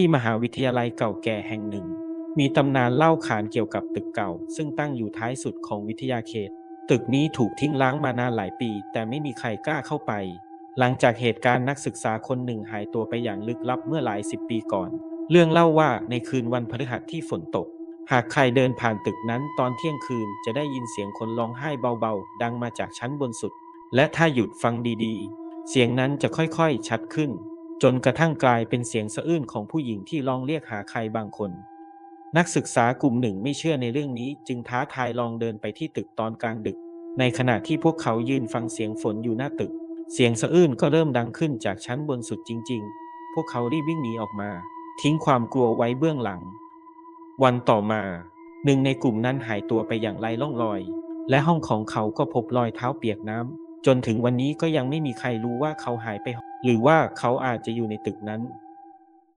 ที่มหาวิทยาลัยเก่าแก่แห่งหนึ่ง มีตำนานเล่าขานเกี่ยวกับตึกเก่า ซึ่งตั้งอยู่ท้ายสุดของวิทยาเขต ตึกนี้ถูกทิ้งร้างมานานหลายปี แต่ไม่มีใครกล้าเข้าไป หลังจากเหตุการณ์นักศึกษาคนหนึ่งหายตัวไปอย่างลึกลับเมื่อหลายสิบปีก่อน เรื่องเล่าว่าในคืนวันพฤหัสที่ฝนตก หากใครเดินผ่านตึกนั้นตอนเที่ยงคืนจะได้ยินเสียงคนร้องไห้เบาๆ ดังมาจากชั้นบนสุด และถ้าหยุดฟังดีๆ เสียงนั้นจะค่อยๆ ชัดขึ้น จนกระทั่งกลายเป็นเสียงสะอื้นของผู้หญิงที่ร้องเรียกหาใครบางคน นักศึกษากลุ่มหนึ่งไม่เชื่อในเรื่องนี้จึงท้าทายลองเดินไปที่ตึกตอนกลางดึก ในขณะที่พวกเขายืนฟังเสียงฝนอยู่หน้าตึก เสียงสะอื้นก็เริ่มดังขึ้นจากชั้นบนสุดจริง ๆ พวกเขารีบวิ่งหนีออกมา ทิ้งความกลัวไว้เบื้องหลัง วันต่อมาหนึ่งในกลุ่มนั้นหายตัวไปอย่างไร้ร่องรอย และห้องของเขาก็พบรอยเท้าเปียกน้ำ จนถึงวันนี้ก็ยังไม่มีใครรู้ว่าเขาหายไป หรือว่าเขาอาจจะอยู่ในตึกนั้น